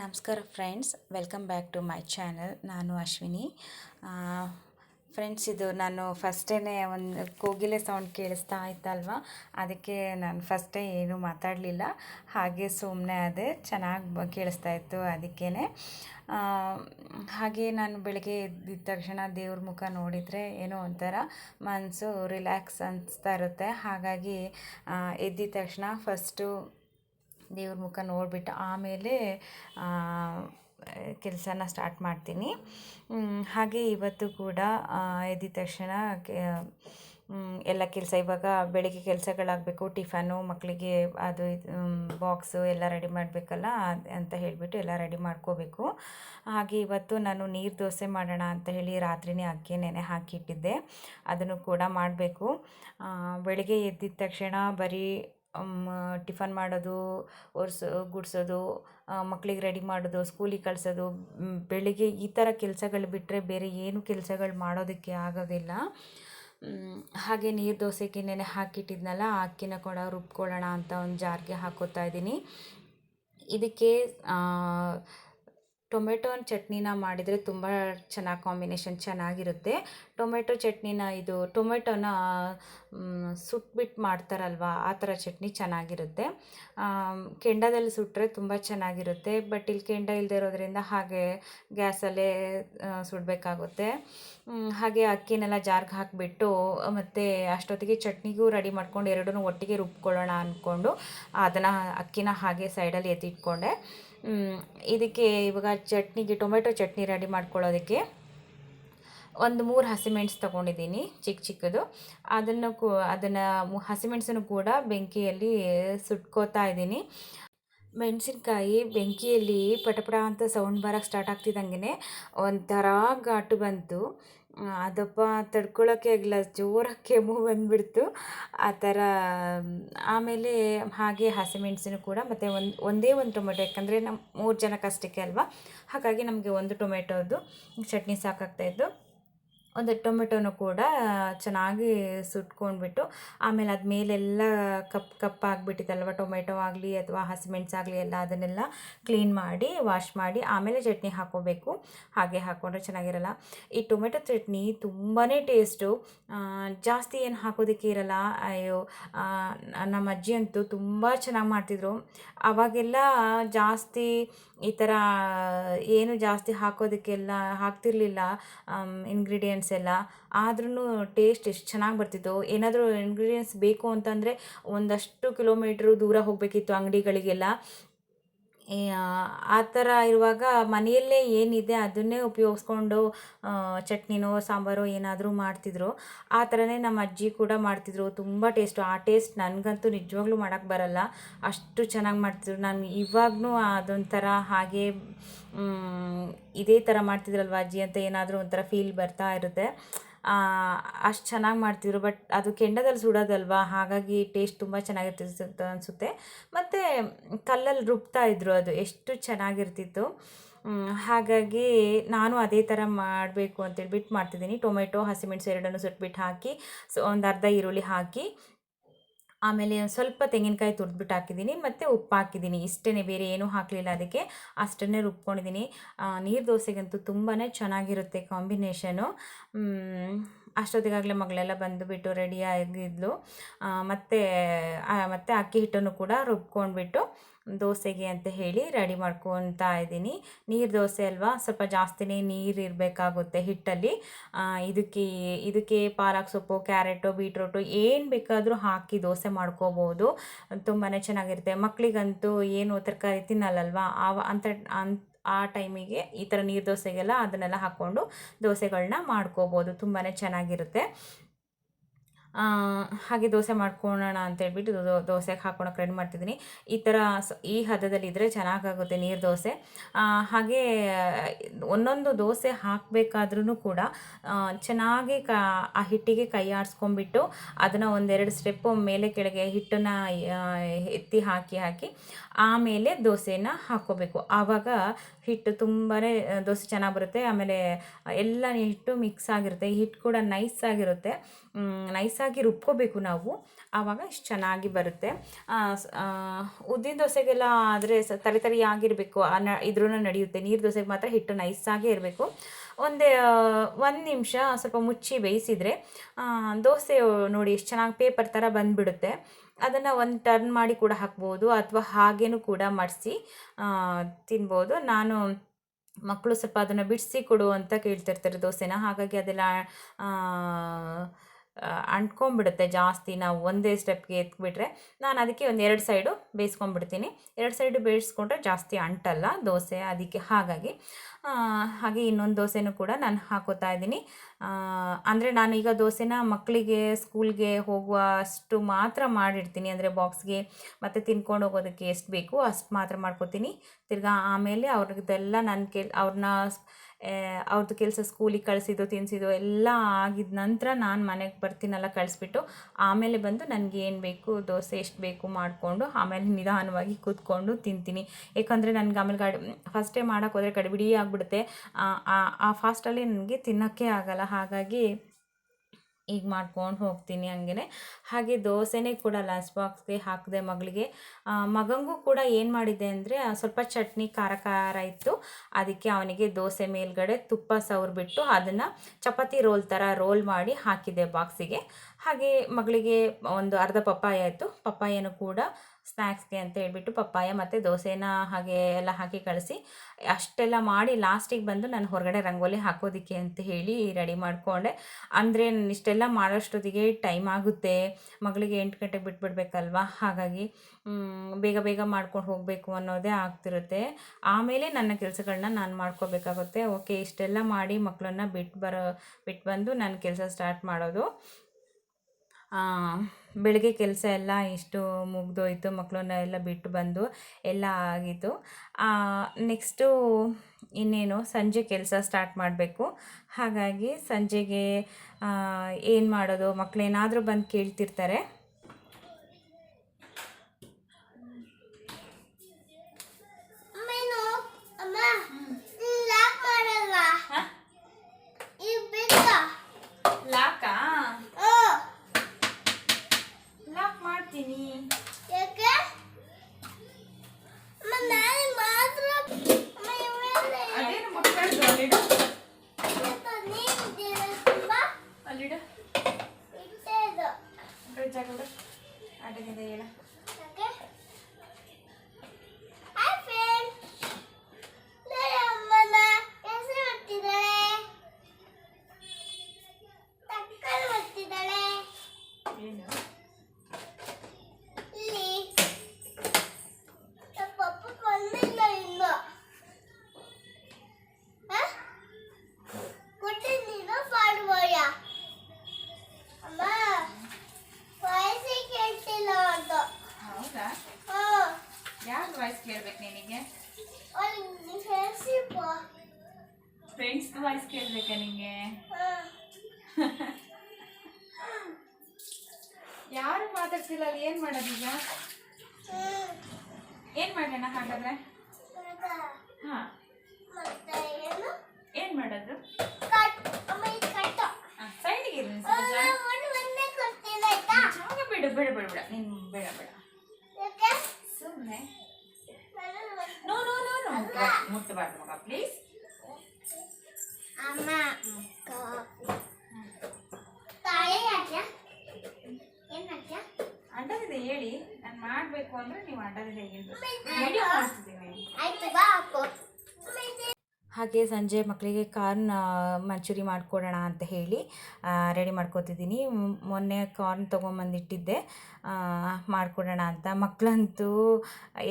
ನಮಸ್ಕಾರ friends, welcome back to my channel. ನಾನು Ashwini. Friends, ಇದು ನಾನು ಫಸ್ಟೇ ಒಂದು ಕೋಗಿಲೆ ಸೌಂಡ್ ಕೇಳಿಸ್ತಾ ಇತ್ತಲ್ವ? ಅದಕ್ಕೆ ನಾನು ಫಸ್ಟೇ ಏನು ಮಾತಾಡಲಿಲ್ಲ. ಹಾಗೆ ಸುಮ್ಮನೆ ಅದೇ ಚೆನ್ನಾಗಿ ಕೇಳಿಸ್ತಾ ಇತ್ತು ಅದಕ್ಕೇ ಹಾಗೆ ನಾನು ಬೆಳಗ್ಗೆ ಎದ್ದಿದ ತಕ್ಷಣ ದೇವ್ರ ಮುಖ ನೋಡಿದರೆ ಏನೋ ಒಂಥರ ಮನಸ್ಸು ರಿಲ್ಯಾಕ್ಸ್ ಅನಿಸ್ತಾ ಇರುತ್ತೆ. ಹಾಗಾಗಿ ಎದ್ದಿದ ತಕ್ಷಣ ಫಸ್ಟು ದೇವ್ರ ಮುಖ ನೋಡಿಬಿಟ್ಟು ಆಮೇಲೆ ಕೆಲಸನ ಸ್ಟಾರ್ಟ್ ಮಾಡ್ತೀನಿ. ಹಾಗೆ ಇವತ್ತು ಕೂಡ ಎದ್ದ ತಕ್ಷಣ ಎಲ್ಲ ಕೆಲಸ ಇವಾಗ ಬೆಳಿಗ್ಗೆ ಕೆಲಸಗಳಾಗಬೇಕು ಟಿಫನು ಮಕ್ಕಳಿಗೆ ಅದು ಇದು ಬಾಕ್ಸು ಎಲ್ಲ ರೆಡಿ ಮಾಡಬೇಕಲ್ಲ ಅಂತ ಹೇಳಿಬಿಟ್ಟು ಎಲ್ಲ ರೆಡಿ ಮಾಡ್ಕೋಬೇಕು. ಹಾಗೆ ಇವತ್ತು ನಾನು ನೀರು ದೋಸೆ ಮಾಡೋಣ ಅಂತ ಹೇಳಿ ರಾತ್ರಿನೇ ಅಕ್ಕಿ ನೆನೆ ಹಾಕಿಟ್ಟಿದ್ದೆ. ಅದನ್ನು ಕೂಡ ಮಾಡಬೇಕು. ಬೆಳಿಗ್ಗೆ ಎದ್ದಿದ ತಕ್ಷಣ ಬರೀ ಟಿಫನ್ ಮಾಡೋದು, ಒರೆಸು, ಗುಡಿಸೋದು ಮಕ್ಕಳಿಗೆ ರೆಡಿ ಮಾಡೋದು, ಸ್ಕೂಲಿಗೆ ಕಳಿಸೋದು ಬೆಳಿಗ್ಗೆ ಈ ಥರ ಕೆಲಸಗಳು ಬಿಟ್ಟರೆ ಬೇರೆ ಏನು ಕೆಲಸಗಳು ಮಾಡೋದಕ್ಕೆ ಆಗೋದಿಲ್ಲ. ಹಾಗೆ ನೀರು ದೋಸೆಗೆ ನೆನೆ ಹಾಕಿಟ್ಟಿದ್ನಲ್ಲ, ಆ ಅಕ್ಕಿನ ಕೂಡ ರುಬ್ಕೊಳ್ಳೋಣ ಅಂತ ಒಂದು ಜಾರಿಗೆ ಹಾಕೋತಾ ಇದ್ದೀನಿ. ಇದಕ್ಕೆ ಟೊಮೆಟೊನ ಚಟ್ನಿನ ಮಾಡಿದರೆ ತುಂಬ ಚೆನ್ನಾಗಿ ಕಾಂಬಿನೇಷನ್ ಚೆನ್ನಾಗಿರುತ್ತೆ. ಟೊಮೆಟೊ ಚಟ್ನಿನ ಇದು ಟೊಮೆಟೊನ ಸುಟ್ಬಿಟ್ಟು ಮಾಡ್ತಾರಲ್ವ, ಆ ಥರ ಚಟ್ನಿ ಚೆನ್ನಾಗಿರುತ್ತೆ. ಕೆಂಡದಲ್ಲಿ ಸುಟ್ಟರೆ ತುಂಬ ಚೆನ್ನಾಗಿರುತ್ತೆ, ಬಟ್ ಇಲ್ಲಿ ಕೆಂಡ ಇಲ್ಲದೆ ಇರೋದ್ರಿಂದ ಹಾಗೆ ಗ್ಯಾಸಲ್ಲೇ ಸುಡಬೇಕಾಗುತ್ತೆ. ಹಾಗೆ ಅಕ್ಕಿನೆಲ್ಲ ಜಾರ್ಗೆ ಹಾಕಿಬಿಟ್ಟು, ಮತ್ತು ಅಷ್ಟೊತ್ತಿಗೆ ಚಟ್ನಿಗೂ ರೆಡಿ ಮಾಡ್ಕೊಂಡು ಎರಡೂ ಒಟ್ಟಿಗೆ ರುಬ್ಕೊಳ್ಳೋಣ ಅಂದ್ಕೊಂಡು ಅದನ್ನು ಅಕ್ಕಿನ ಹಾಗೆ ಸೈಡಲ್ಲಿ ಎತ್ತಿಟ್ಕೊಂಡೆ. ಇದಕ್ಕೆ ಇವಾಗ ಚಟ್ನಿಗೆ ಟೊಮೆಟೊ ಚಟ್ನಿ ರೆಡಿ ಮಾಡ್ಕೊಳ್ಳೋದಕ್ಕೆ ಒಂದು ಮೂರು ಹಸಿಮೆಣ್ಸು ತೊಗೊಂಡಿದ್ದೀನಿ, ಚಿಕ್ಕ ಚಿಕ್ಕದು. ಅದನ್ನು ಕೂ, ಅದನ್ನು ಹಸಿಮೆಣಸನ್ನು ಕೂಡ ಬೆಂಕಿಯಲ್ಲಿ ಸುಟ್ಕೋತಾ ಇದ್ದೀನಿ. ಮೆಣಸಿನ್ಕಾಯಿ ಬೆಂಕಿಯಲ್ಲಿ ಪಟಪಟ ಅಂತ ಸೌಂಡ್ ಬರೋಕ್ಕೆ ಸ್ಟಾರ್ಟ್ ಆಗ್ತಿದ್ದಂಗೆ ಒಂಥರ ಘಾಟು ಬಂತು. ಅದಪ್ಪ ತಡ್ಕೊಳ್ಳೋಕ್ಕೆ ಆಗಿಲ್ಲ ಜೋರಾಗಿ ಕೆಮ್ಮು ಬಂದುಬಿಡ್ತು. ಆ ಥರ ಆಮೇಲೆ ಹಾಗೆ ಹಸಿಮೆಣಸನ್ನು ಕೂಡ ಮತ್ತು ಒಂದು, ಒಂದೇ ಒಂದು ಟೊಮೆಟೊ, ಯಾಕಂದರೆ ನಮ್ಮ ಮೂರು ಜನಕ್ಕೆ ಅಷ್ಟಕ್ಕೆ ಅಲ್ವಾ? ಹಾಗಾಗಿ ನಮಗೆ ಒಂದು ಟೊಮೆಟೊದು, ಚಟ್ನಿ ಸಾಕಾಗ್ತಾಯಿದ್ದು ಒಂದು ಟೊಮೆಟೊನು ಕೂಡ ಚೆನ್ನಾಗಿ ಸುಟ್ಕೊಂಡ್ಬಿಟ್ಟು, ಆಮೇಲೆ ಅದು ಮೇಲೆಲ್ಲ ಕಪ್, ಕಪ್ಪಾಗಿಬಿಟ್ಟಿತ್ತಲ್ವ, ಟೊಮೆಟೊ ಆಗಲಿ ಅಥವಾ ಹಸಿಮೆಣ್ಸಾಗಲಿ ಎಲ್ಲ ಅದನ್ನೆಲ್ಲ ಕ್ಲೀನ್ ಮಾಡಿ, ವಾಶ್ ಮಾಡಿ, ಆಮೇಲೆ ಚಟ್ನಿ ಹಾಕೋಬೇಕು. ಹಾಗೆ ಹಾಕ್ಕೊಂಡ್ರೆ ಚೆನ್ನಾಗಿರಲ್ಲ. ಈ ಟೊಮೆಟೊ ಚಟ್ನಿ ತುಂಬಾ ಟೇಸ್ಟು. ಜಾಸ್ತಿ ಏನು ಹಾಕೋದಕ್ಕೆ ಇರಲ್ಲ. ಅಯ್ಯೋ ನಮ್ಮ ಅಜ್ಜಿ ಅಂತೂ ತುಂಬ ಚೆನ್ನಾಗಿ ಮಾಡ್ತಿದ್ರು. ಅವಾಗೆಲ್ಲ ಜಾಸ್ತಿ ಈ ಥರ ಏನು ಜಾಸ್ತಿ ಹಾಕೋದಕ್ಕೆಲ್ಲ ಹಾಕ್ತಿರಲಿಲ್ಲ ಇಂಗ್ರೀಡಿಯೆಂಟ್ಸ್ ಎಲ್ಲ. ಆದ್ರೂ ಟೇಸ್ಟ್ ಎಷ್ಟು ಚೆನ್ನಾಗಿ ಬರ್ತಿತ್ತು. ಏನಾದರೂ ಇಂಗ್ರೀಡಿಯೆಂಟ್ಸ್ ಬೇಕು ಅಂತಂದರೆ ಒಂದಷ್ಟು ಕಿಲೋಮೀಟ್ರು ದೂರ ಹೋಗಬೇಕಿತ್ತು ಅಂಗಡಿಗಳಿಗೆಲ್ಲ. ಆ ಥರ ಇರುವಾಗ ಮನೆಯಲ್ಲೇ ಏನಿದೆ ಅದನ್ನೇ ಉಪಯೋಗಿಸ್ಕೊಂಡು ಚಟ್ನಿನೋ, ಸಾಂಬಾರೋ ಏನಾದರೂ ಮಾಡ್ತಿದ್ರು. ಆ ಥರನೇ ನಮ್ಮ ಅಜ್ಜಿ ಕೂಡ ಮಾಡ್ತಿದ್ರು. ತುಂಬ ಟೇಸ್ಟು. ಆ ಟೇಸ್ಟ್ ನನಗಂತೂ ನಿಜವಾಗ್ಲೂ ಮಾಡೋಕ್ಕೆ ಬರಲ್ಲ. ಅಷ್ಟು ಚೆನ್ನಾಗಿ ಮಾಡ್ತಿದ್ರು. ನಾನು ಇವಾಗೂ ಅದೊಂಥರ ಹಾಗೆ ಇದೇ ಥರ ಮಾಡ್ತಿದ್ರಲ್ವ ಅಜ್ಜಿ ಅಂತ ಏನಾದರೂ ಒಂಥರ ಫೀಲ್ ಬರ್ತಾ ಇರುತ್ತೆ. ಅಷ್ಟು ಚೆನ್ನಾಗಿ ಮಾಡ್ತಿದ್ರು ಬಟ್ ಅದು ಕೆಂಡದಲ್ಲಿ ಸುಡೋದಲ್ವಾ? ಹಾಗಾಗಿ ಟೇಸ್ಟ್ ತುಂಬ ಚೆನ್ನಾಗಿರ್ತಿತ್ತು ಅನಿಸುತ್ತೆ. ಮತ್ತು ಕಲ್ಲಲ್ಲಿ ರುಬ್ತಾ ಇದ್ದರು ಅದು, ಎಷ್ಟು ಚೆನ್ನಾಗಿರ್ತಿತ್ತು. ಹಾಗಾಗಿ ನಾನು ಅದೇ ಥರ ಮಾಡಬೇಕು ಅಂತೇಳ್ಬಿಟ್ಟು ಮಾಡ್ತಿದ್ದೀನಿ. ಟೊಮೆಟೊ, ಹಸಿಮೆಣಸು ಎರಡನ್ನು ಸುಟ್ಬಿಟ್ಟು ಹಾಕಿ, ಸೊ ಒಂದು ಅರ್ಧ ಈರುಳ್ಳಿ ಹಾಕಿ ಆಮೇಲೆ ಸ್ವಲ್ಪ ತೆಂಗಿನಕಾಯಿ ತುರಿದ್ಬಿಟ್ಟು ಹಾಕಿದ್ದೀನಿ, ಮತ್ತು ಉಪ್ಪು ಹಾಕಿದ್ದೀನಿ. ಇಷ್ಟೇ ಬೇರೆ ಏನೂ ಹಾಕಲಿಲ್ಲ ಅದಕ್ಕೆ. ಅಷ್ಟನ್ನೇ ರುಬ್ಕೊಂಡಿದ್ದೀನಿ. ನೀರು ದೋಸೆಗಂತೂ ತುಂಬಾ ಚೆನ್ನಾಗಿರುತ್ತೆ ಕಾಂಬಿನೇಷನು. ಅಷ್ಟೊತ್ತಿಗಾಗಲೇ ಮಗಳೆಲ್ಲ ಬಂದುಬಿಟ್ಟು ರೆಡಿಯಾಗಿದ್ಲು ಮತ್ತು ಮತ್ತು ಅಕ್ಕಿ ಹಿಟ್ಟನ್ನು ಕೂಡ ರುಬ್ಕೊಂಡ್ಬಿಟ್ಟು ದೋಸೆಗೆ ಅಂತ ಹೇಳಿ ರೆಡಿ ಮಾಡ್ಕೊತಾ ಇದ್ದೀನಿ. ನೀರು ದೋಸೆ ಅಲ್ವಾ? ಸ್ವಲ್ಪ ಜಾಸ್ತಿನೇ ನೀರು ಇರಬೇಕಾಗುತ್ತೆ ಹಿಟ್ಟಲ್ಲಿ. ಇದಕ್ಕೆ ಇದಕ್ಕೆ ಪಾಲಕ್ ಸೊಪ್ಪು, ಕ್ಯಾರೆಟು, ಬೀಟ್ರೋಟು ಏನು ಬೇಕಾದರೂ ಹಾಕಿ ದೋಸೆ ಮಾಡ್ಕೋಬೋದು. ತುಂಬಾ ಚೆನ್ನಾಗಿರುತ್ತೆ. ಮಕ್ಕಳಿಗಂತೂ ಏನು ತರಕಾರಿ ತಿನ್ನಲ್ಲಲ್ವಾ? ಆವ, ಅಂತ ಅಂತ ಆ ಟೈಮಿಗೆ ಈ ಥರ ನೀರು ದೋಸೆಗೆಲ್ಲ ಅದನ್ನೆಲ್ಲ ಹಾಕ್ಕೊಂಡು ದೋಸೆಗಳನ್ನ ಮಾಡ್ಕೋಬೋದು. ತುಂಬಾ ಚೆನ್ನಾಗಿರುತ್ತೆ. ಹಾಗೆ ದೋಸೆ ಮಾಡ್ಕೊಳ್ಳೋಣ ಅಂತೇಳ್ಬಿಟ್ಟು ದೋಸೆಗೆ ಹಾಕ್ಕೊಳಕ್ಕೆ ರೆಡಿ ಮಾಡ್ತಿದ್ದೀನಿ. ಈ ಥರ ಈ ಹದದಲ್ಲಿದ್ದರೆ ಚೆನ್ನಾಗಾಗುತ್ತೆ ನೀರು ದೋಸೆ. ಹಾಗೆ, ಒಂದೊಂದು ದೋಸೆ ಹಾಕಬೇಕಾದ್ರೂ ಕೂಡ ಚೆನ್ನಾಗಿ ಕ, ಆ ಹಿಟ್ಟಿಗೆ ಕೈ ಆಡಿಸ್ಕೊಂಬಿಟ್ಟು ಅದನ್ನು ಒಂದೆರಡು ಸ್ಟೆಪ್ಪು ಮೇಲೆ ಕೆಳಗೆ ಹಿಟ್ಟನ್ನು ಎತ್ತಿ ಹಾಕಿ ಹಾಕಿ ಆಮೇಲೆ ದೋಸೆನ ಹಾಕ್ಕೋಬೇಕು. ಆವಾಗ ಹಿಟ್ಟು ತುಂಬಾ ದೋಸೆ ಚೆನ್ನಾಗಿ ಬರುತ್ತೆ. ಆಮೇಲೆ ಎಲ್ಲ ಹಿಟ್ಟು ಮಿಕ್ಸ್ ಆಗಿರುತ್ತೆ. ಹಿಟ್ಟು ಕೂಡ ನೈಸ್ ಆಗಿರುತ್ತೆ. ನೈಸಾಗಿ ರುಬ್ಕೋಬೇಕು ನಾವು. ಆವಾಗ ಇಷ್ಟು ಚೆನ್ನಾಗಿ ಬರುತ್ತೆ. ಉದ್ದಿನ ದೋಸೆಗೆಲ್ಲ ಆದರೆ ಸ, ತರಿ ತರಿ ಆಗಿರಬೇಕು. ನ ಇದ್ರೂ ನಡೆಯುತ್ತೆ. ನೀರು ದೋಸೆಗೆ ಮಾತ್ರ ಹಿಟ್ಟು ನೈಸಾಗೇ ಇರಬೇಕು. ಒಂದೇ ಒಂದು ನಿಮಿಷ ಸ್ವಲ್ಪ ಮುಚ್ಚಿ ಬೇಯಿಸಿದರೆ ದೋಸೆ ನೋಡಿ ಎಷ್ಟು ಚೆನ್ನಾಗಿ ಪೇಪರ್ ಥರ ಬಂದುಬಿಡುತ್ತೆ. ಅದನ್ನು ಒಂದು ಟರ್ನ್ ಮಾಡಿ ಕೂಡ ಹಾಕ್ಬೋದು. ಅಥವಾ ಹಾಗೇನೂ ಕೂಡ ಮಡಿಸಿ ತಿನ್ಬೋದು. ನಾನು ಮಕ್ಕಳು ಸ್ವಲ್ಪ ಅದನ್ನು ಬಿಡಿಸಿ ಕೊಡು ಅಂತ ಕೇಳ್ತಿರ್ತಾರೆ ದೋಸೆನ. ಹಾಗಾಗಿ ಅದೆಲ್ಲ ಅಂಟ್ಕೊಂಬಿಡುತ್ತೆ ಜಾಸ್ತಿ. ನಾವು ಒಂದೇ ಸ್ಟೆಪ್ಗೆ ಎತ್ಬಿಟ್ರೆ ನಾನು ಅದಕ್ಕೆ ಒಂದು ಎರಡು ಸೈಡು ಬೇಯಿಸ್ಕೊಂಬಿಡ್ತೀನಿ ಎರಡು ಸೈಡು ಬೇಯಿಸ್ಕೊಂಡ್ರೆ ಜಾಸ್ತಿ ಅಂಟಲ್ಲ ದೋಸೆ, ಅದಕ್ಕೆ ಹಾಗಾಗಿ. ಹಾಗೆ ಇನ್ನೊಂದು ದೋಸೆನೂ ಕೂಡ ನಾನು ಹಾಕೋತಾ ಇದ್ದೀನಿ. ಅಂದರೆ ಈಗ ದೋಸೆನ ಮಕ್ಕಳಿಗೆ ಸ್ಕೂಲ್ಗೆ ಹೋಗುವ ಅಷ್ಟು ಮಾತ್ರ ಮಾಡಿರ್ತೀನಿ. ಅಂದರೆ ಬಾಕ್ಸ್ಗೆ ಮತ್ತು ತಿನ್ಕೊಂಡು ಹೋಗೋದಕ್ಕೆ ಎಷ್ಟು ಬೇಕು ಅಷ್ಟು ಮಾತ್ರ ಮಾಡ್ಕೋತೀನಿ. ತಿರ್ಗಾ ಆಮೇಲೆ ಅವ್ರದ್ದೆಲ್ಲ ನನ್ನ ಕೆಲ್, ಅವ್ರನ್ನ ಅವ್ರದ್ದು ಕೆಲಸ ಸ್ಕೂಲಿಗೆ ಕಳಿಸಿದ್ದು ತಿನ್ನಿಸಿದ್ದು ಎಲ್ಲ ಆಗಿದ ನಂತರ ನಾನು ಮನೆಗೆ ಬರ್ತೀನಲ್ಲ ಕಳಿಸ್ಬಿಟ್ಟು ಆಮೇಲೆ ಬಂದು ನನಗೆ ಏನು ಬೇಕು ದೋಸೆ ಎಷ್ಟು ಬೇಕು ಮಾಡಿಕೊಂಡು ಆಮೇಲೆ ನಿಧಾನವಾಗಿ ಕೂತ್ಕೊಂಡು ತಿಂತೀನಿ. ಯಾಕಂದರೆ ನನಗೆ ಆಮೇಲೆ ಗಾಡಿ, ಫಸ್ಟೇ ಮಾಡೋಕ್ಕೋದ್ರೆ ಹೋದರೆ ಗಡಿಬಿಡಿ ಆಗಿಬಿಡುತ್ತೆ. ಆ ಫಾಸ್ಟಲ್ಲಿ ನನಗೆ ತಿನ್ನೋಕ್ಕೆ ಆಗಲ್ಲ. ಹಾಗಾಗಿ ಈಗ ಮಾಡ್ಕೊಂಡು ಹೋಗ್ತೀನಿ ಹಂಗೆ ಹಾಗೆ ದೋಸೆನೇ ಕೂಡ ಲಂಚ್ ಬಾಕ್ಸ್ಗೆ ಹಾಕಿದೆ ಮಗಳಿಗೆ. ಮಗನಿಗೂ ಕೂಡ ಏನು ಮಾಡಿದೆ ಅಂದರೆ ಸ್ವಲ್ಪ ಚಟ್ನಿ ಖಾರ ಖಾರ ಇತ್ತು. ಅದಕ್ಕೆ ಅವನಿಗೆ ದೋಸೆ ಮೇಲ್ಗಡೆ ತುಪ್ಪ ಸವ್ರಿಬಿಟ್ಟು ಅದನ್ನು ಚಪಾತಿ ರೋಲ್ ಥರ ರೋಲ್ ಮಾಡಿ ಹಾಕಿದೆ ಬಾಕ್ಸಿಗೆ ಹಾಗೆ ಮಗಳಿಗೆ ಒಂದು ಅರ್ಧ ಪಪ್ಪಾಯ ಆಯಿತು. ಪಪ್ಪಾಯನೂ ಕೂಡ ಸ್ನ್ಯಾಕ್ಸ್ಗೆ ಅಂತ ಹೇಳ್ಬಿಟ್ಟು ಪಪ್ಪಾಯ ಮತ್ತು ದೋಸೆನ ಹಾಗೆ ಎಲ್ಲ ಹಾಕಿ ಕಳಿಸಿ. ಅಷ್ಟೆಲ್ಲ ಮಾಡಿ ಲಾಸ್ಟಿಗೆ ಬಂದು ನಾನು ಹೊರಗಡೆ ರಂಗೋಲಿ ಹಾಕೋದಕ್ಕೆ ಅಂತ ಹೇಳಿ ರೆಡಿ ಮಾಡಿಕೊಂಡೆ. ಅಂದರೆ ಇಷ್ಟೆಲ್ಲ ಮಾಡೋಷ್ಟೊತ್ತಿಗೆ ಟೈಮ್ ಆಗುತ್ತೆ. ಮಗಳಿಗೆ ಎಂಟು ಗಂಟೆಗೆ ಬಿಟ್ಬಿಡ್ಬೇಕಲ್ವ? ಹಾಗಾಗಿ ಬೇಗ ಬೇಗ ಮಾಡ್ಕೊಂಡು ಹೋಗಬೇಕು ಅನ್ನೋದೇ ಆಗ್ತಿರುತ್ತೆ. ಆಮೇಲೆ ನನ್ನ ಕೆಲಸಗಳನ್ನ ನಾನು ಮಾಡ್ಕೋಬೇಕಾಗುತ್ತೆ. ಓಕೆ, ಇಷ್ಟೆಲ್ಲ ಮಾಡಿ ಮಕ್ಕಳನ್ನ ಬಿಟ್ಟು ಬರೋ ಬಿಟ್ಟು ಬಂದು ನನ್ನ ಕೆಲಸ ಸ್ಟಾರ್ಟ್ ಮಾಡೋದು. ಬೆಳಗ್ಗೆ ಕೆಲಸ ಎಲ್ಲ ಇಷ್ಟು ಮುಗಿದೋಯ್ತು ಮಕ್ಕಳನ್ನ ಎಲ್ಲ ಬಿಟ್ಟು ಬಂದು ಎಲ್ಲ ಆಗಿತ್ತು. ನೆಕ್ಸ್ಟು ಇನ್ನೇನು ಸಂಜೆ ಕೆಲಸ ಸ್ಟಾರ್ಟ್ ಮಾಡಬೇಕು. ಹಾಗಾಗಿ ಸಂಜೆಗೆ ಏನು ಮಾಡೋದು ಮಕ್ಕಳೇನಾದರೂ ಬಂದು ಕೇಳ್ತಿರ್ತಾರೆ. ಮಾತಾಡ್ತಿಲ್ಲ ಅಲ್ಲಿ ಏನು ಮಾಡೋದೀಗ ಏನು ಮಾಡೋಣ ಹಾಗಾದ್ರೆ? ಹಾಂ. ಏನು ಮಾಡೋದು? ಸೈಡಿಗೆ ಬಿಡು, ಬೇಡ ಬೇಡ ನೀನು ಬೇಡ ನೋ ನೋ ನೋ ನೋ ಮುಟ್ಟಬಾರ್ದು ಮಗ ಪ್ಲೀಸ್ ಅಮ್ಮ. ಮಾಡಬೇಕು ಅಂದ್ರೆ ನೀವು ಆಯ್ತು ಬಾ ಹಾಗೆ ಸಂಜೆ ಮಕ್ಕಳಿಗೆ ಕಾರ್ನ್ ಮಂಚೂರಿ ಮಾಡಿಕೊಡೋಣ ಅಂತ ಹೇಳಿ ರೆಡಿ ಮಾಡ್ಕೋತಿದ್ದೀನಿ. ಮೊನ್ನೆ ಕಾರ್ನ್ ತೊಗೊಂಬಂದಿಟ್ಟಿದ್ದೆ ಮಾಡಿಕೊಡೋಣ ಅಂತ. ಮಕ್ಕಳಂತೂ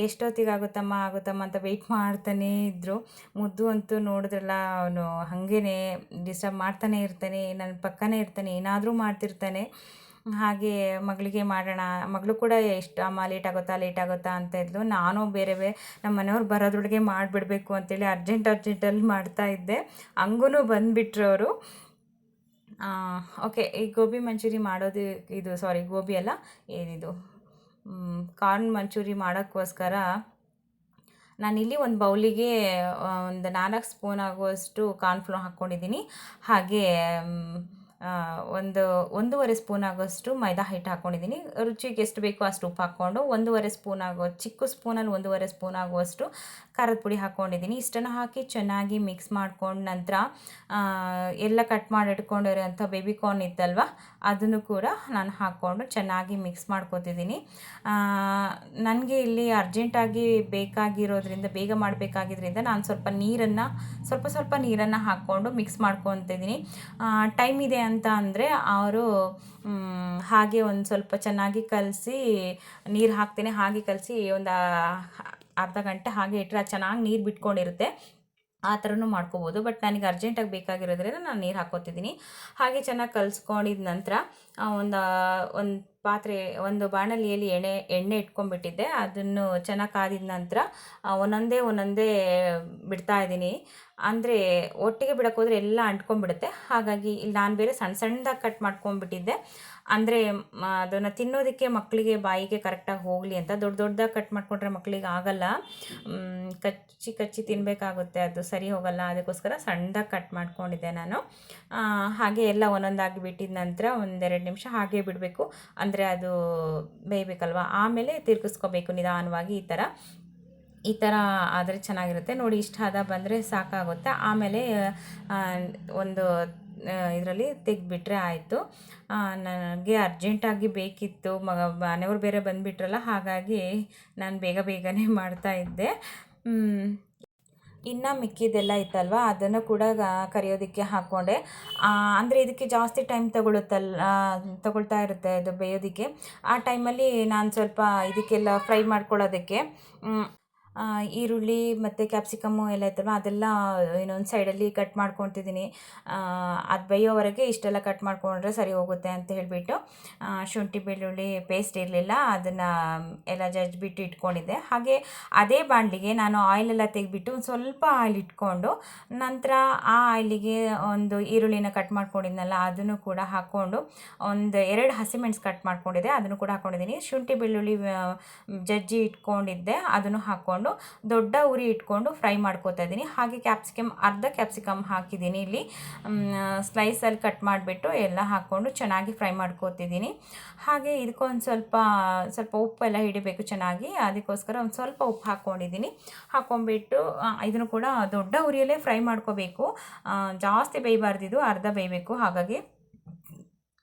ಎಷ್ಟೊತ್ತಿಗೆ ಆಗುತ್ತಮ್ಮ ಆಗುತ್ತಮ್ಮ ಅಂತ ವೆಯ್ಟ್ ಮಾಡ್ತಾನೇ ಇದ್ದರು ಮುದ್ದು ಅಂತೂ ನೋಡಿದ್ರಲ್ಲ ಅವನು ಹಾಗೇ ಡಿಸ್ಟರ್ಬ್ ಮಾಡ್ತಾನೆ ಇರ್ತಾನೆ ನನ್ನ ಪಕ್ಕನೇ ಇರ್ತಾನೆ ಏನಾದರೂ ಮಾಡ್ತಿರ್ತಾನೆ. ಹಾಗೆ ಮಗಳಿಗೆ ಮಾಡೋಣ, ಮಗಳು ಕೂಡ ಎಷ್ಟು ಅಮ್ಮ ಲೇಟ್ ಆಗುತ್ತಾ ಲೇಟ್ ಆಗುತ್ತಾ ಅಂತ ಇದ್ಲು. ನಾನು ಬೇರೆ ಬೇರೆ ನಮ್ಮ ಮನೆಯವ್ರು ಬರೋದ್ರೊಳಗೆ ಮಾಡಿಬಿಡ್ಬೇಕು ಅಂತೇಳಿ ಅರ್ಜೆಂಟ್ ಅರ್ಜೆಂಟಲ್ಲಿ ಮಾಡ್ತಾ ಇದ್ದೆ. ಹಂಗೂ ಬಂದುಬಿಟ್ರು ಅವರು. ಓಕೆ ಈ ಗೋಬಿ ಮಂಚೂರಿ ಮಾಡೋದು ಇದು ಸಾರಿ ಗೋಬಿ ಅಲ್ಲ, ಏನಿದು? ಕಾರ್ನ್ ಮಂಚೂರಿ ಮಾಡೋಕ್ಕೋಸ್ಕರ ನಾನಿಲ್ಲಿ ಒಂದು ಬೌಲಿಗೆ ಒಂದು ನಾಲ್ಕು ಸ್ಪೂನ್ ಆಗುವಷ್ಟು ಕಾರ್ನ್ಫ್ಲೋರ್ ಹಾಕ್ಕೊಂಡಿದ್ದೀನಿ. ಹಾಗೆ ಒಂದು ಒಂದೂವರೆ ಸ್ಪೂನ್ ಆಗೋಷ್ಟು ಮೈದಾ ಹಿಟ್ಟು ಹಾಕ್ಕೊಂಡಿದ್ದೀನಿ ರುಚಿಗೆ ಎಷ್ಟು ಬೇಕೋ ಅಷ್ಟು ಉಪ್ಪು ಹಾಕ್ಕೊಂಡು ಒಂದೂವರೆ ಸ್ಪೂನ್ ಆಗೋ, ಚಿಕ್ಕ ಸ್ಪೂನಲ್ಲಿ ಒಂದೂವರೆ ಸ್ಪೂನ್ ಆಗುವಷ್ಟು ಖಾರದ ಪುಡಿ ಹಾಕ್ಕೊಂಡಿದ್ದೀನಿ ಇಷ್ಟನ್ನು ಹಾಕಿ ಚೆನ್ನಾಗಿ ಮಿಕ್ಸ್ ಮಾಡ್ಕೊಂಡು ನಂತರ ಎಲ್ಲ ಕಟ್ ಮಾಡಿ ಇಟ್ಕೊಂಡಿರೋಂಥ ಬೇಬಿ ಕಾರ್ನ್ ಇತ್ತಲ್ವ ಅದನ್ನು ಕೂಡ ನಾನು ಹಾಕ್ಕೊಂಡು ಚೆನ್ನಾಗಿ ಮಿಕ್ಸ್ ಮಾಡ್ಕೊತಿದ್ದೀನಿ. ನನಗೆ ಇಲ್ಲಿ ಅರ್ಜೆಂಟಾಗಿ ಬೇಕಾಗಿರೋದ್ರಿಂದ, ಬೇಗ ಮಾಡಬೇಕಾಗಿದ್ದರಿಂದ ನಾನು ಸ್ವಲ್ಪ ನೀರನ್ನು, ಸ್ವಲ್ಪ ಸ್ವಲ್ಪ ನೀರನ್ನು ಹಾಕ್ಕೊಂಡು ಮಿಕ್ಸ್ ಮಾಡ್ಕೊತಿದ್ದೀನಿ. ಟೈಮ್ ಇದೆ ಅಂತ ಅಂದರೆ ಅವರು ಹಾಗೆ ಒಂದು ಸ್ವಲ್ಪ ಚೆನ್ನಾಗಿ ಕಲಸಿ, ನೀರು ಹಾಕ್ತೇನೆ ಹಾಗೆ ಕಲಸಿ ಒಂದು, ಅರ್ಧ ಗಂಟೆ ಹಾಗೆ ಇಟ್ಟರೆ ಚೆನ್ನಾಗಿ ನೀರು ಬಿಟ್ಕೊಂಡಿರುತ್ತೆ. ಆ ಥರನೂ ಮಾಡ್ಕೋಬೋದು. ಬಟ್ ನನಗೆ ಅರ್ಜೆಂಟಾಗಿ ಬೇಕಾಗಿರೋದ್ರಿಂದ ನಾನು ನೀರು ಹಾಕ್ಕೋತಿದ್ದೀನಿ. ಹಾಗೆ ಚೆನ್ನಾಗಿ ಕಲಿಸ್ಕೊಂಡಿದ ನಂತರ ಒಂದು ಒಂದು ಪಾತ್ರೆ, ಒಂದು ಬಾಣಲಿಯಲ್ಲಿ ಎಣ್ಣೆ ಎಣ್ಣೆ ಇಟ್ಕೊಂಡ್ಬಿಟ್ಟಿದ್ದೆ. ಅದನ್ನು ಚೆನ್ನಾಗಿ ಕಾದಿದ ನಂತರ ಒಂದೊಂದೇ ಒಂದೊಂದೇ ಬಿಡ್ತಾ ಇದ್ದೀನಿ. ಅಂದರೆ ಒಟ್ಟಿಗೆ ಬಿಡೋಕ್ಕೋದ್ರೆ ಎಲ್ಲ ಅಂಟ್ಕೊಂಡ್ಬಿಡುತ್ತೆ. ಹಾಗಾಗಿ ಇಲ್ಲಿ ನಾನು ಬೇರೆ ಸಣ್ಣ ಸಣ್ಣದಾಗಿ ಕಟ್ ಮಾಡ್ಕೊಂಡ್ಬಿಟ್ಟಿದ್ದೆ. ಅಂದರೆ ಅದನ್ನು ತಿನ್ನೋದಕ್ಕೆ ಮಕ್ಕಳಿಗೆ ಬಾಯಿಗೆ ಕರೆಕ್ಟಾಗಿ ಹೋಗಲಿ ಅಂತ. ದೊಡ್ಡ ದೊಡ್ಡದಾಗಿ ಕಟ್ ಮಾಡಿಕೊಂಡ್ರೆ ಮಕ್ಕಳಿಗೆ ಆಗಲ್ಲ. ಕಚ್ಚಿ ಕಚ್ಚಿ ತಿನ್ನಬೇಕಾಗುತ್ತೆ ಅದು ಸರಿ ಹೋಗಲ್ಲ. ಅದಕ್ಕೋಸ್ಕರ ಸಣ್ಣದಾಗಿ ಕಟ್ ಮಾಡ್ಕೊಂಡಿದ್ದೆ ನಾನು. ಹಾಗೆ ಎಲ್ಲ ಒಂದೊಂದಾಗಿ ಬಿಟ್ಟಿದ ನಂತರ ಒಂದೆರಡು ನಿಮಿಷ ಹಾಗೆ ಬಿಡಬೇಕು. ಅಂದರೆ ಅದು ಬೇಯಬೇಕಲ್ವ? ಆಮೇಲೆ ತಿರ್ಗಿಸ್ಕೋಬೇಕು ನಿಧಾನವಾಗಿ ಈ ಥರ. ಈ ಥರ ಆದರೆ ಚೆನ್ನಾಗಿರುತ್ತೆ. ನೋಡಿ ಇಷ್ಟ ಆದ ಬಂದರೆ ಸಾಕಾಗುತ್ತೆ. ಆಮೇಲೆ ಒಂದು ಇದರಲ್ಲಿ ತೆಗೆದ್ಬಿಟ್ರೆ ಆಯಿತು. ನನಗೆ ಅರ್ಜೆಂಟಾಗಿ ಬೇಕಿತ್ತು. ಮಗ, ಮನೆಯವ್ರು ಬೇರೆ ಬಂದುಬಿಟ್ರಲ್ಲ, ಹಾಗಾಗಿ ನಾನು ಬೇಗ ಬೇಗನೆ ಮಾಡ್ತಾ ಇದ್ದೆ. ಇನ್ನು ಮಿಕ್ಕಿದೆಲ್ಲ ಇತ್ತಲ್ವ? ಅದನ್ನು ಕೂಡ ಕರಿಯೋದಕ್ಕೆ ಹಾಕ್ಕೊಂಡೆ. ಅಂದರೆ ಇದಕ್ಕೆ ಜಾಸ್ತಿ ಟೈಮ್ ತಗೊಳುತ್ತಲ್ಲ ತಗೊಳ್ತಾ ಇರುತ್ತೆ ಅದು ಬೇಯೋದಕ್ಕೆ. ಆ ಟೈಮಲ್ಲಿ ನಾನು ಸ್ವಲ್ಪ ಇದಕ್ಕೆಲ್ಲ ಫ್ರೈ ಮಾಡ್ಕೊಳ್ಳೋದಕ್ಕೆ ಈರುಳ್ಳಿ ಮತ್ತು ಕ್ಯಾಪ್ಸಿಕಮ್ಮು ಎಲ್ಲ ಇತ್ತಲ್ವ, ಅದೆಲ್ಲ, ಇನ್ನೊಂದು ಸೈಡಲ್ಲಿ ಕಟ್ ಮಾಡ್ಕೊತಿದ್ದೀನಿ. ಅದು ಬೇಯೋವರೆಗೆ ಇಷ್ಟೆಲ್ಲ ಕಟ್ ಮಾಡ್ಕೊಂಡ್ರೆ ಸರಿ ಹೋಗುತ್ತೆ ಅಂತ ಹೇಳಿಬಿಟ್ಟು ಶುಂಠಿ, ಬೆಳ್ಳುಳ್ಳಿ ಪೇಸ್ಟ್ ಇರಲಿಲ್ಲ, ಅದನ್ನು ಎಲ್ಲ ಜಜ್ಜಿಬಿಟ್ಟು ಇಟ್ಕೊಂಡಿದ್ದೆ. ಹಾಗೆ ಅದೇ ಬಾಣಲಿಗೆ ನಾನು ಆಯಿಲೆಲ್ಲ ತೆಗೆದ್ಬಿಟ್ಟು ಒಂದು ಸ್ವಲ್ಪ ಆಯಿಲ್ ಇಟ್ಕೊಂಡು, ನಂತರ ಆ ಆಯಿಲಿಗೆ ಒಂದು ಈರುಳ್ಳಿನ ಕಟ್ ಮಾಡ್ಕೊಂಡಿದ್ನಲ್ಲ, ಅದನ್ನು ಕೂಡ ಹಾಕ್ಕೊಂಡು, ಒಂದು ಎರಡು ಹಸಿಮೆಣ್ಸು ಕಟ್ ಮಾಡ್ಕೊಂಡಿದ್ದೆ, ಅದನ್ನು ಕೂಡ ಹಾಕ್ಕೊಂಡಿದ್ದೀನಿ ಶುಂಠಿ, ಬೆಳ್ಳುಳ್ಳಿ ಜಜ್ಜಿ ಇಟ್ಕೊಂಡಿದ್ದೆ, ಅದನ್ನು ಹಾಕ್ಕೊಂಡು ದೊಡ್ಡ ಉರಿ ಇಟ್ಕೊಂಡು ಫ್ರೈ ಮಾಡ್ಕೋತಾ ಇದ್ದೀನಿ. ಹಾಗೆ ಕ್ಯಾಪ್ಸಿಕಮ್ ಅರ್ಧ ಕ್ಯಾಪ್ಸಿಕಮ್ ಹಾಕಿದ್ದೀನಿ ಇಲ್ಲಿ. ಸ್ಲೈಸಲ್ಲಿ ಕಟ್ ಮಾಡಿಬಿಟ್ಟು ಎಲ್ಲ ಹಾಕ್ಕೊಂಡು ಚೆನ್ನಾಗಿ ಫ್ರೈ ಮಾಡ್ಕೋತಿದ್ದೀನಿ ಹಾಗೆ ಇದಕ್ಕೊಂದು ಸ್ವಲ್ಪ ಸ್ವಲ್ಪ ಉಪ್ಪೆಲ್ಲ ಹಿಡಿಬೇಕು ಚೆನ್ನಾಗಿ. ಅದಕ್ಕೋಸ್ಕರ ಒಂದು ಸ್ವಲ್ಪ ಉಪ್ಪು ಹಾಕ್ಕೊಂಡಿದ್ದೀನಿ ಹಾಕ್ಕೊಂಬಿಟ್ಟು ಆ, ಇದನ್ನು ಕೂಡ ದೊಡ್ಡ ಉರಿಯಲ್ಲೇ ಫ್ರೈ ಮಾಡ್ಕೋಬೇಕು. ಜಾಸ್ತಿ ಬೇಯಬಾರ್ದಿದ್ದು ಅರ್ಧ ಬೇಯಬೇಕು. ಹಾಗಾಗಿ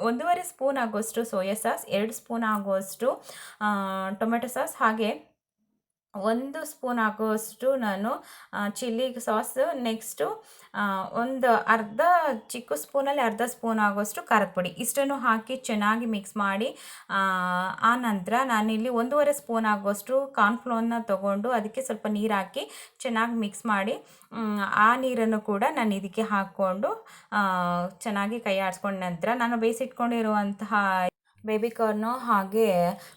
ಒಂದೂವರೆ ಸ್ಪೂನ್ ಆಗೋಷ್ಟು ಸೋಯಾ ಸಾಸ್ ಎರಡು ಸ್ಪೂನ್ ಆಗೋಷ್ಟು ಟೊಮೆಟೊ ಸಾಸ್ ಹಾಗೆ ಒಂದು ಸ್ಪೂನ್ ಆಗುವಷ್ಟು ನಾನು ಚಿಲ್ಲಿ ಸಾಸ್ ನೆಕ್ಸ್ಟು ಒಂದು ಅರ್ಧ ಚಿಕ್ಕ ಸ್ಪೂನಲ್ಲಿ ಅರ್ಧ ಸ್ಪೂನ್ ಆಗುವಷ್ಟು ಖಾರದ ಪುಡಿ. ಇಷ್ಟನ್ನು ಹಾಕಿ ಚೆನ್ನಾಗಿ ಮಿಕ್ಸ್ ಮಾಡಿ ಆ, ನಂತರ ನಾನಿಲ್ಲಿ ಒಂದೂವರೆ ಸ್ಪೂನ್ ಆಗುವಷ್ಟು ಕಾರ್ನ್ಫ್ಲೋರ್ನ ತೊಗೊಂಡು ಅದಕ್ಕೆ ಸ್ವಲ್ಪ ನೀರು ಹಾಕಿ ಚೆನ್ನಾಗಿ ಮಿಕ್ಸ್ ಮಾಡಿ ಆ ನೀರನ್ನು ಕೂಡ ನಾನು ಇದಕ್ಕೆ ಹಾಕ್ಕೊಂಡು ಚೆನ್ನಾಗಿ ಕೈ ಆಡಿಸ್ಕೊಂಡ ನಂತರ ನಾನು ಬೇಯಿಸಿಟ್ಕೊಂಡಿರುವಂತಹ ಬೇಬಿ ಕಾರ್ನು ಹಾಗೆ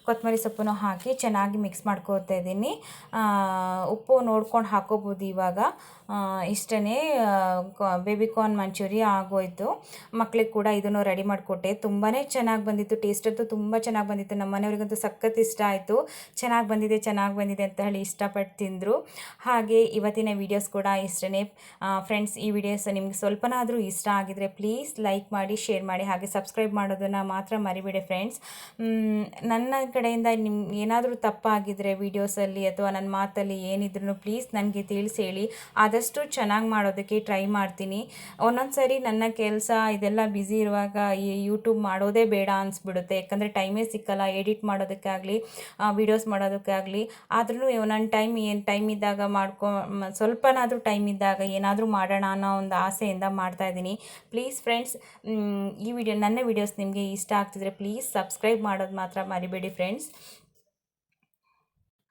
ಕೊತ್ತಂಬರಿ ಸೊಪ್ಪನ್ನು ಹಾಕಿ ಚೆನ್ನಾಗಿ ಮಿಕ್ಸ್ ಮಾಡ್ಕೋತಾ ಇದ್ದೀನಿ. ಉಪ್ಪು ನೋಡ್ಕೊಂಡು ಹಾಕೋಬೋದು ಇವಾಗ. ಇಷ್ಟೇ ಬೇಬಿ ಕಾರ್ನ್ ಮಂಚೂರಿ ಆಗೋಯ್ತು. ಮಕ್ಕಳಿಗೆ ಕೂಡ ಇದನ್ನು ರೆಡಿ ಮಾಡಿಕೊಟ್ಟೆ. ತುಂಬಾ ಚೆನ್ನಾಗಿ ಬಂದಿತ್ತು. ಟೇಸ್ಟ್ ಅಂತೂ ತುಂಬ ಚೆನ್ನಾಗಿ ಬಂದಿತ್ತು. ನಮ್ಮ ಮನೆಯವ್ರಿಗಂತೂ ಸಖತ್ ಇಷ್ಟ ಆಯಿತು. ಚೆನ್ನಾಗಿ ಬಂದಿದೆ ಚೆನ್ನಾಗಿ ಬಂದಿದೆ ಅಂತ ಹೇಳಿ ಇಷ್ಟಪಟ್ಟು ತಿಂದರು. ಹಾಗೆ ಇವತ್ತಿನ ವೀಡಿಯೋಸ್ ಕೂಡ ಇಷ್ಟೇ ಫ್ರೆಂಡ್ಸ್ ಈ ವಿಡಿಯೋಸ್ ನಿಮಗೆ ಸ್ವಲ್ಪನಾದರೂ ಇಷ್ಟ ಆಗಿದರೆ ಪ್ಲೀಸ್ ಲೈಕ್ ಮಾಡಿ ಶೇರ್ ಮಾಡಿ, ಹಾಗೆ ಸಬ್ಸ್ಕ್ರೈಬ್ ಮಾಡೋದನ್ನು ಮಾತ್ರ ಮರಿಬೇಡಿ ಫ್ರೆಂಡ್ಸ್ ನನ್ನ ಕಡೆಯಿಂದ ನಿಮ್ ಏನಾದರೂ ತಪ್ಪಾಗಿದ್ದರೆ ವೀಡಿಯೋಸಲ್ಲಿ ಅಥವಾ ನನ್ನ ಮಾತಲ್ಲಿ ಏನಿದ್ರು ಪ್ಲೀಸ್ ನನಗೆ ತಿಳಿಸಿ ಹೇಳಿ. ಆದಷ್ಟು ಚೆನ್ನಾಗಿ ಮಾಡೋದಕ್ಕೆ ಟ್ರೈ ಮಾಡ್ತೀನಿ. ಒಂದೊಂದು ಸರಿ ನನ್ನ ಕೆಲಸ ಇದೆಲ್ಲ ಬ್ಯುಸಿ ಇರುವಾಗ ಈ ಯೂಟ್ಯೂಬ್ ಮಾಡೋದೇ ಬೇಡ ಅನಿಸ್ಬಿಡುತ್ತೆ. ಯಾಕಂದರೆ ಟೈಮೇ ಸಿಕ್ಕಲ್ಲ ಎಡಿಟ್ ಮಾಡೋದಕ್ಕಾಗಲಿ ವೀಡಿಯೋಸ್ ಮಾಡೋದಕ್ಕಾಗಲಿ. ಆದ್ರೂ ಒಂದೊಂದು ಟೈಮ್ ಏನು ಟೈಮ್ ಇದ್ದಾಗ ಮಾಡ್ಕೊ ಸ್ವಲ್ಪನಾದರೂ ಟೈಮ್ ಇದ್ದಾಗ ಏನಾದರೂ ಮಾಡೋಣ ಅನ್ನೋ ಒಂದು ಆಸೆಯಿಂದ ಮಾಡ್ತಾ ಇದ್ದೀನಿ. ಪ್ಲೀಸ್ ಫ್ರೆಂಡ್ಸ್ ಈ ವಿಡಿಯೋ ನನ್ನ ವಿಡಿಯೋಸ್ ನಿಮಗೆ ಇಷ್ಟ ಆಗ್ತಿದ್ರೆ ಪ್ಲೀಸ್ ಸಬ್ಸ್ಕ್ರೈಬ್ ಮಾಡೋದು ಮಾತ್ರ ಮರಿಬೇಡಿ ಫ್ರೆಂಡ್ಸ್.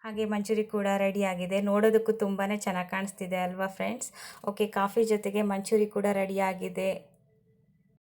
ಹಾಗೆ ಮಂಚೂರಿ ಕೂಡ ರೆಡಿ ಆಗಿದೆ. ನೋಡೋದಕ್ಕೂ ತುಂಬಾ ಚೆನ್ನಾಗಿ ಕಾಣಿಸ್ತಿದೆ ಅಲ್ವಾ ಫ್ರೆಂಡ್ಸ್? ಓಕೆ ಕಾಫಿ ಜೊತೆಗೆ ಮಂಚೂರಿ ಕೂಡ ರೆಡಿ ಆಗಿದೆ.